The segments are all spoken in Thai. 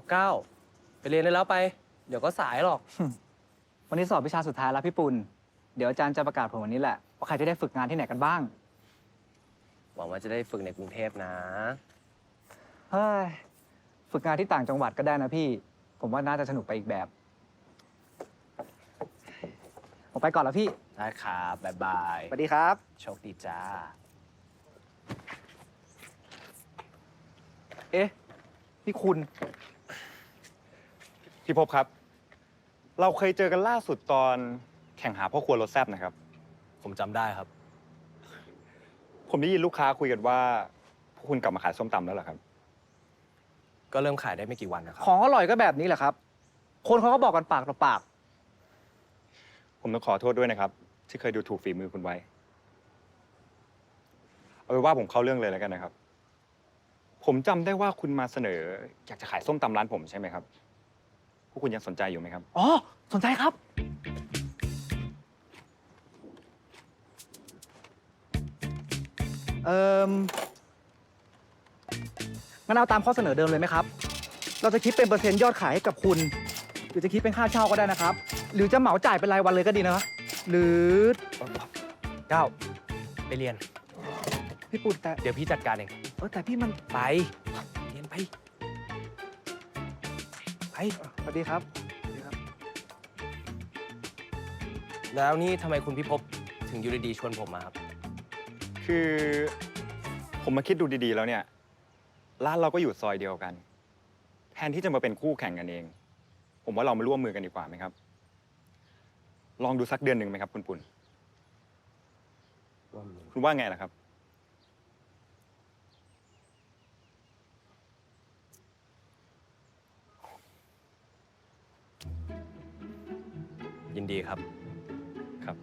เอาเก้าไปเรียนได้แล้วไป เดี๋ยวก็สายหรอก วันนี้สอบวิชาสุดท้ายแล้วพี่ปุณเดี๋ยวอาจารย์จะประกาศผลวันนี้แหละว่าใครจะได้ฝึกงานที่ไหนกันบ้าง หวังว่าจะได้ฝึกในกรุงเทพนะ เฮ้ย ฝึกงานที่ต่างจังหวัดก็ได้นะพี่ ผมว่าน่าจะสนุกไปอีกแบบ ผมไปก่อนแล้วพี่ ได้ครับบ๊ายบาย สวัสดีครับ โชคดีจ้า เอ๊ะ นี่คุณ พี่พบครับ เราเคยเจอกันล่าสุดตอนแข่งหาพ่อครัวรสแซบนะครับ ผมจำได้ครับ ผมได้ยินลูกค้าคุยกันว่าพวกคุณกลับมาขายส้มตำแล้วเหรอครับ ก็เริ่มขายได้ไม่กี่วันนะครับ ของอร่อยก็แบบนี้แหละครับ คนเขาก็บอกกันปากต่อปาก ผมต้องขอโทษด้วยนะครับ ที่เคยดูถูกฝีมือคุณไว้ เอาเป็นว่าผมเข้าเรื่องเลยแล้วกันนะครับ ผมจำได้ว่าคุณมาเสนอ อยากจะขายส้มตำร้านผมใช่ไหมครับ พวกคุณยังสนใจอยู่ไหมครับ อ๋อ สนใจครับ เอ่มงั้นเอาตามข้อเสนอเดิมเลยไหมครับ เราจะคิดเป็นเปอร์เซ็นต์ยอดขายให้กับคุณ หรือจะคิดเป็นค่าเช่าก็ได้นะครับ หรือจะเหมาจ่ายเป็นรายวันเลยก็ดีนะหรือเก้าไปเรียน พี่ปุ่นแต่เดี๋ยวพี่จัดการเอง เออแต่พี่มันไปเรียนไปไป สวัสดีครับสวัสดีครับ แล้วนี่ทำไมคุณพิภพถึงอยู่ดีๆชวนผมมาครับ คือผมมาคิดดูดีๆแล้วเนี่ย ร้านเราก็อยู่ซอยเดียวกัน แทนที่จะมาเป็นคู่แข่งกันเอง ผมว่าเรามาร่วมมือกันดีกว่าไหมครับ ลองดูสักเดือนหนึ่งไหมครับ คุณปุณคุณว่าไงล่ะครับ ยินดีครับ ครับ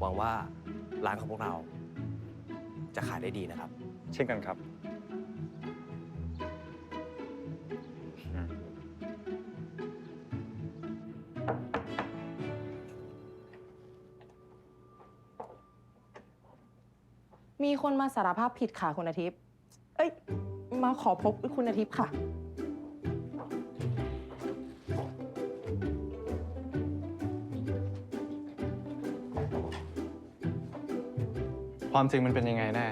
หวังว่าร้านของพวกเรา จะขายได้ดีนะครับ เช่นกันครับ มีคนมาสารภาพผิดค่ะคุณอาทิตย์ เอ้ย มาขอพบคุณอาทิตย์ค่ะ ความจริงมันเป็นยังไงแน่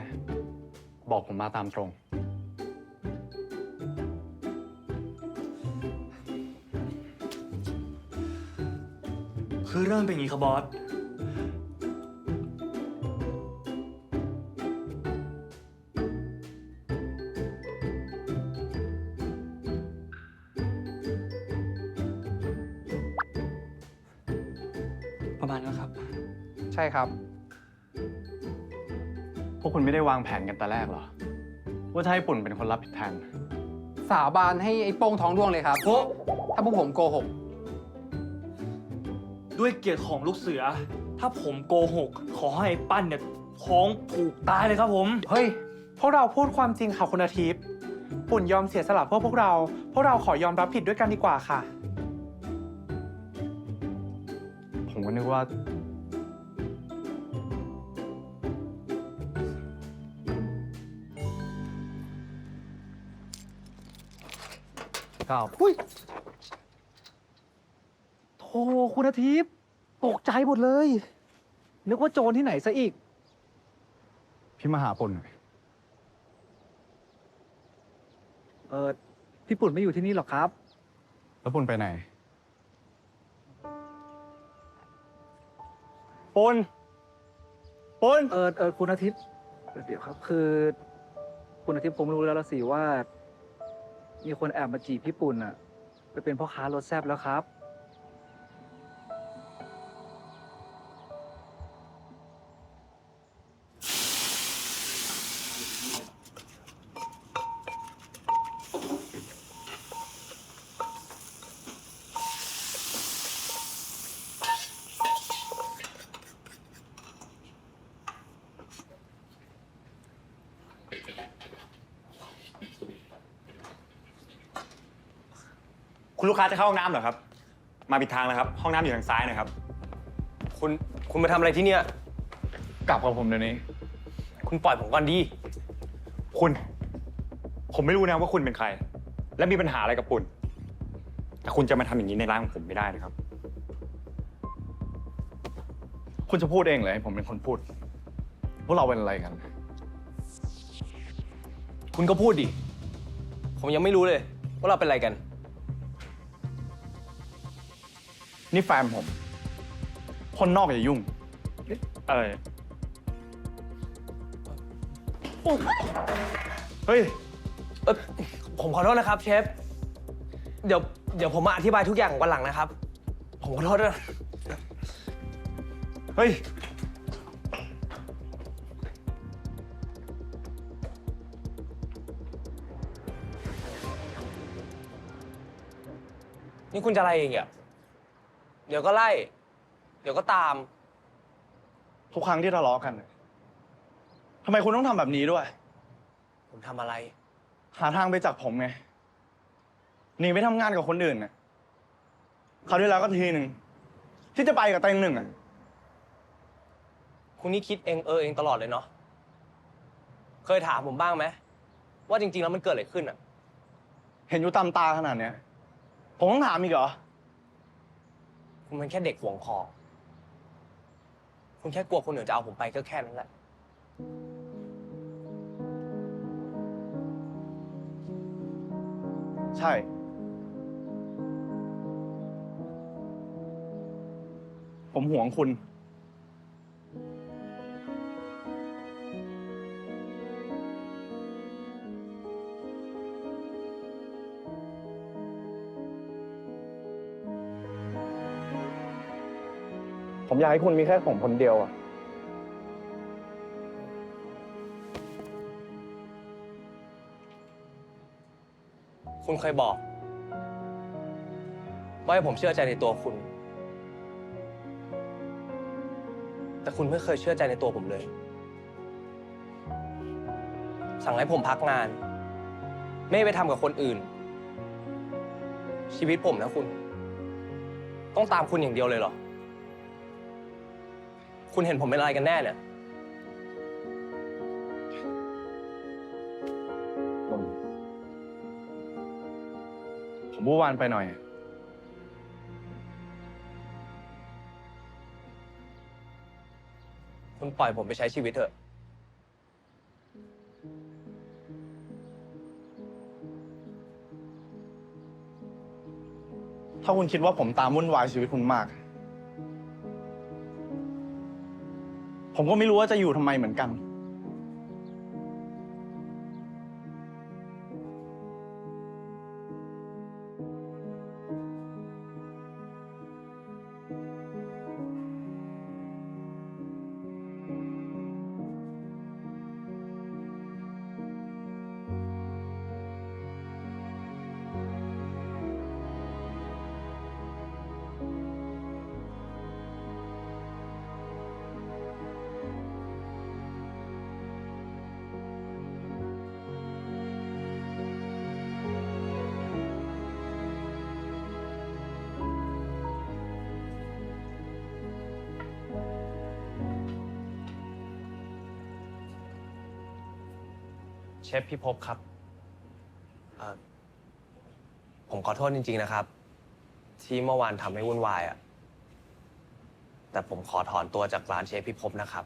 บอกผมมาตามตรง คือเรื่องเป็นอย่างนี้ครับบอส ประมาณนั้นครับ ใช่ครับพ วกคุณไม่ได้วางแผนกันแต่แรกเหรอ ว่าจะให้ปุ่นเป็นคนรับผิดแทน สาบานให้ไอ้โป้งท้องร่วงเลยครับโอ้ถ้าพวกผมโกหก ด้วยเกียรติของลูกเสือ ถ้าผมโกหก ขอให้ไอ้ปั้นเนี่ยท้องผูกตายเลยครับผม เฮ้ย พวกเราพูดความจริงค่ะคุณอาทิตย์ ปุ่นยอมเสียสละเพื่อพวกเรา พวกเราขอยอมรับผิดด้วยกันดีกว่าค่ะ ผมก็นึกว่า ก้าวอุ้ยโธ่คุณอาทิตย์ตกใจหมดเลย นึกว่าโจรที่ไหนซะอีก พี่มาหาปุ่นหน่อยเออพี่ปุ่นไม่อยู่ที่นี่หรอกครับ แล้วปุ่นไปไหนปุ่นปุ่นเออเออคุณอาทิตย์ เดี๋ยวครับ คือ คุณอาทิตย์ผมรู้แล้วละสิว่า มีคนแอบมาจีบพี่ปุ่นอะไปเป็นพ่อค้ารถแซบแล้วครับ คุณลูกค้าจะเข้าห้องน้ำเหรอครับ มาผิดทางแล้วครับ ห้องน้ำอยู่ทางซ้ายนะครับ คุณคุณมาทำอะไรที่เนี่ย กลับกับผมเดี๋ยวนี้ คุณปล่อยผมก่อนดี คุณ ผมไม่รู้นะว่าคุณเป็นใคร และมีปัญหาอะไรกับปุ่นแต่คุณจะมาทำอย่างนี้ในร้านของผมไม่ได้นะครับ คุณจะพูดเองเลยให้ผมเป็นคนพูด พวกเราเป็นอะไรกัน คุณก็พูดดิ ผมยังไม่รู้เลย ว่าเราเป็นอะไรกัน นี่แฟนผม คนนอกอย่ายุ่งอะไรเฮ้ย เออผมขอโทษนะครับเชฟ เดี๋ยวเดี๋ยวผมมาอธิบายทุกอย่างวันหลังนะครับ ผมขอโทษด้วย เฮ้ย นี่คุณจะอะไรเองอะ เดี๋ยวก็ไล่ เดี๋ยวก็ตาม ทุกครั้งที่ทะเลาะกันเนี่ยทำไมคุณต้องทำแบบนี้ด้วย ผมทำอะไร หาทางไปจากผมไงหนีไปทำงานกับคนอื่นน่ะคราวที่แล้วก็ทีหนึ่งที่จะไปกับเต็งหนึ่งอะคุณนี่คิดเองเออเองตลอดเลยเนาะ เคยถามผมบ้างไหมว่าจริง ๆ แล้วมันเกิดอะไรขึ้นอะ เห็นอยู่ตามตาขนาดเนี้ย ผมต้องถามอีกเหรอ คุณมันแค่เด็กห่วงคอคุณแค่กลัวคนอื่นจะเอาผมไปก็แค่นั้นแหละ ใช่ ผมห่วงคุณ ผมอยากให้คุณมีแค่ผมคนเดียวอะคุณเคยบอก ว่าให้ผมเชื่อใจในตัวคุณ แต่คุณไม่เคยเชื่อใจในตัวผมเลย สั่งให้ผมพักงาน ไม่ไปทำกับคนอื่น ชีวิตผมนะคุณ ต้องตามคุณอย่างเดียวเลยเหรอ คุณเห็นผมเป็นอะไรกันแน่เนี่ยผมผมบู้วานไปหน่อย คุณปล่อยผมไปใช้ชีวิตเถอะ ถ้าคุณคิดว่าผมตามวุ่นวายชีวิตคุณมาก ผมก็ไม่รู้ว่าจะอยู่ทำไมเหมือนกัน เชฟพิภพครับเอ่อผมขอโทษจริง ๆ นะครับ ที่เมื่อวานทำให้วุ่นวายอะแต่ผมขอถอนตัวจากร้านเชฟพิภพนะครับ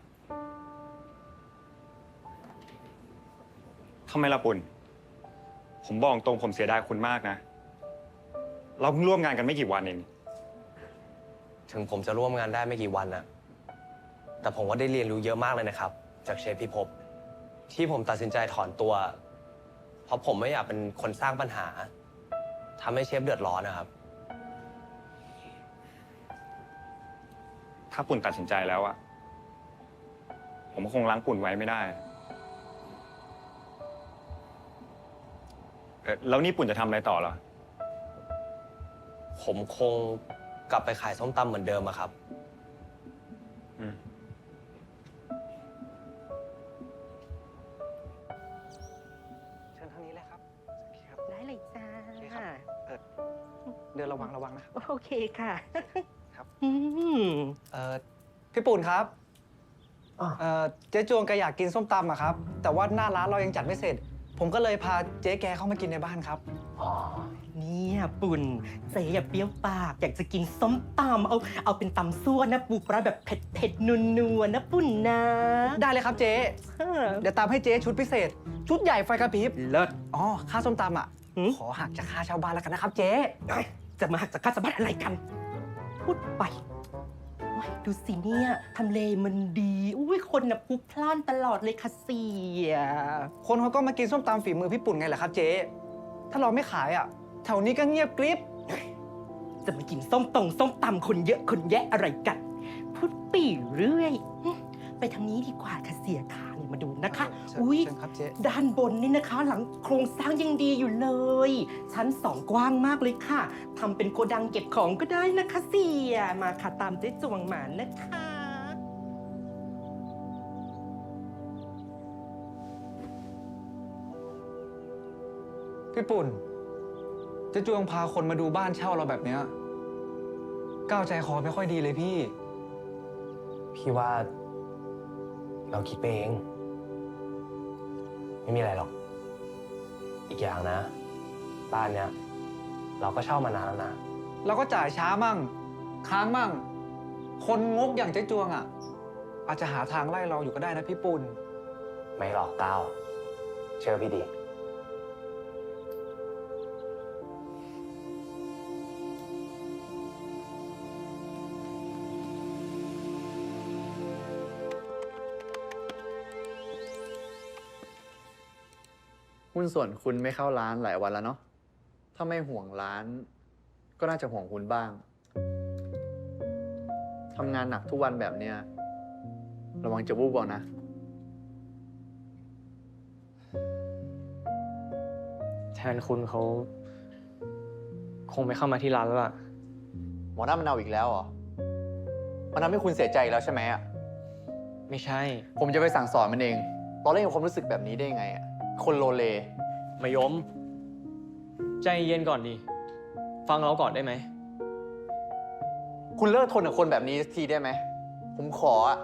ทำไมล่ะปุ่น ผมบอกตรงผมเสียดายคุณมากนะ เราเพิ่งร่วมงานกันไม่กี่วันเอง ถึงผมจะร่วมงานได้ไม่กี่วันนะแต่ผมก็ได้เรียนรู้เยอะมากเลยนะครับ จากเชฟพิภพ ที่ผมตัดสินใจถอนตัว เพราะผมไม่อยากเป็นคนสร้างปัญหาทำให้เชฟเดือดร้อนนะครับ ถ้าปุ่นตัดสินใจแล้วอะผมก็คงล้างปุ่นไว้ไม่ได้เอ่อแล้วนี่ปุ่นจะทำอะไรต่อเหรอ ผมคงกลับไปขายส้มตำเหมือนเดิมอะครับ อืม ดินระวังระวังนะครับโอเคค่ะครับ อืมเออพี่ปุ่นครับเออเจ๊จวงแกอยากกินส้มตำอะครับ แต่ว่าหน้าร้านเรายังจัดไม่เสร็จ ผมก็เลยพาเจ๊แกเข้ามากินในบ้านครับอ๋อเนี่ยปุ่นเจ๊อย่าเปรี้ยวปาก อยากจะกินส้มตำเอาเอาเป็นตำซั่วนะปูปลาแบบเผ็ดเผ็ดๆนัวๆนะปุ่นนะได้เลยครับเจ๊เออเดี๋ยวตามให้เจ๊ชุดพิเศษ ชุดใหญ่ไฟกระพริบเลิศอ๋อค่าส้มตำอะหืมขอหักจากค่าเช่าบ้านแล้วกันนะครับเจ๊เอ้ย จะมาหักจากค่าสะบัดอะไรกัน พูดไปโอ้ยดูสิเนี่ยทำเลมันดีอุ้ยคนน่ะพลุกพล่านตลอดเลยค่ะเสีย คนเขาก็มากินส้มตำฝีมือพี่ปุ่นไงแหละครับเจ๊ ถ้าเราไม่ขายอะ แถวนี้ก็เงียบกริบ จะมากินส้มตรงส้มตำคนเยอะคนแยะอะไรกัน พูดปีเรื่อยอืม ไปทางนี้ดีกว่าค่ะเสียขาเนี่ยมาดูนะคะ เชิญอุ้ยเชิญครับเจ๊ ด้านบนนี่นะคะ หลังโครงสร้างยังดีอยู่เลย ชั้นสองกว้างมากเลยค่ะทำเป็นโกดังเก็บของก็ได้นะคะเสียมาค่ะตามเจ๊จวงหมานะคะ พี่ปุ่นเจะจวงพาคนมาดูบ้านเช่าเราแบบเนี้ยก้าวใจคอไม่ค่อยดีเลยพี่ พี่ว่า เราคิดไปเอง ไม่มีอะไรหรอก อีกอย่างนะ บ้านเนี้ยเราก็เช่ามานานแล้วนะ เราก็จ่ายช้ามั่ง ค้างมั่ง คนงกอย่างเจ๊จวงอะ อาจจะหาทางไล่เราอยู่ก็ได้นะพี่ปุ่น ไม่หรอกก้าวเชื่อพี่ดิ หุ้นส่วนคุณไม่เข้าร้านหลายวันแล้วเนาะ ถ้าไม่ห่วงร้าน ก็น่าจะห่วงคุณบ้าง ทำงานหนักทุกวันแบบเนี้ย ระวังจะวูบเอานะ แทนคุณเขา คงไม่เข้ามาที่ร้านแล้วล่ะ หมอหน้ามันเอาอีกแล้วเหรอ มันทำให้คุณเสียใจอีกแล้วใช่ไหมอะไม่ใช่ ผมจะไปสั่งสอนมันเองตอนเล่นกับความรู้สึกแบบนี้ได้ยังไงอะ คนโลเลมายม ใจเย็นก่อนดิฟังเราก่อนได้ไหม คุณเลิกทนกับคนแบบนี้สักทีได้ไหม ผมขออะ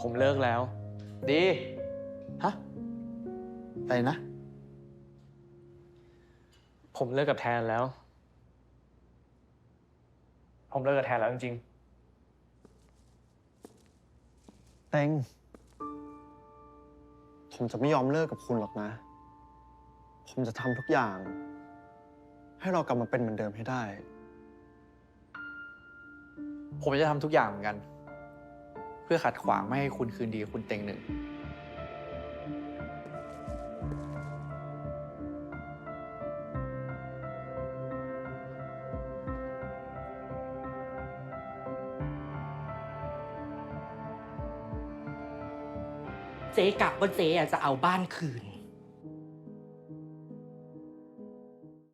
ผมเลิกแล้ว ดี ฮะ อะไรนะ ผมเลิกกับแทนแล้ว ผมเลิกกับแทนแล้วจริงเต็ง ผมจะไม่ยอมเลิกกับคุณหรอกนะ ผมจะทำทุกอย่าง ให้เรากลับมาเป็นเหมือนเดิมให้ได้ ผมจะทำทุกอย่างเหมือนกัน เพื่อขัดขวางไม่ให้คุณคืนดีกับคุณเต็งหนึ่ง กลับว่าเจ๊อะจะเอาบ้านคืน